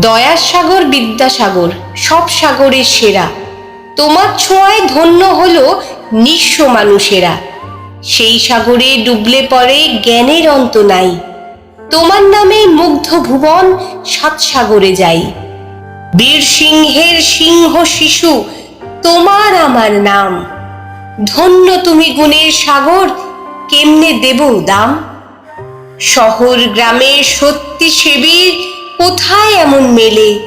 দয়ার সাগর, বিদ্যাসাগর, সব সাগরের সেরা। তোমার ছোঁয়ায় ধন্য হলো নিঃস্ব মানুষেরা। সেই সাগরে ডুবলে পড়ে জ্ঞানের অন্ত নাই। তোমার নামে মুগ্ধ ভুবন সাত সাগরে যাই। বীর সিংহের সিংহ শিশু, তোমার আমার নাম। ধন্য তুমি গুণের সাগর, কেমনে দেব দাম? শহর গ্রামের সত্যি সেবীর কোথায় এমন মেলে?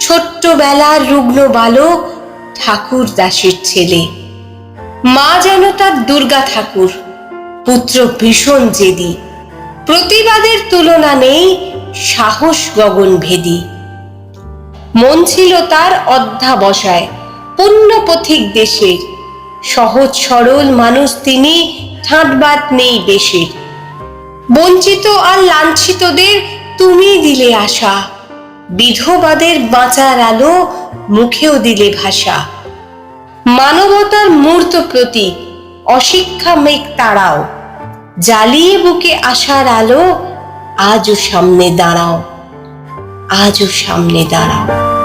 ছোট্টবেলার রুগ্ন বালক, ঠাকুর দাসের ছেলে। মা যেন তার দুর্গা ঠাকুর, পুত্র ভীষণ জেদি। প্রতিবাদের তুলনা নেই, সাহস গগন ভেদি। মন ছিল তার অধ্যাবসায় পুণ্য পথিক দেশের। সহজ সরল মানুষ তিনি ঠাঁটবাদ নেই বেশের বঞ্চিত আর লাঞ্ছিতদের তুমি দিলে আশা, বিধবাদের বাঁচার আলো মুখেও দিলে ভাষা। মানবতার মূর্ত প্রতীক, অশিক্ষা মেঘ তাড়াও জ্বালিয়ে বুকে আসার আলো আজও সামনে দাঁড়াও, আজও সামনে দাঁড়াও।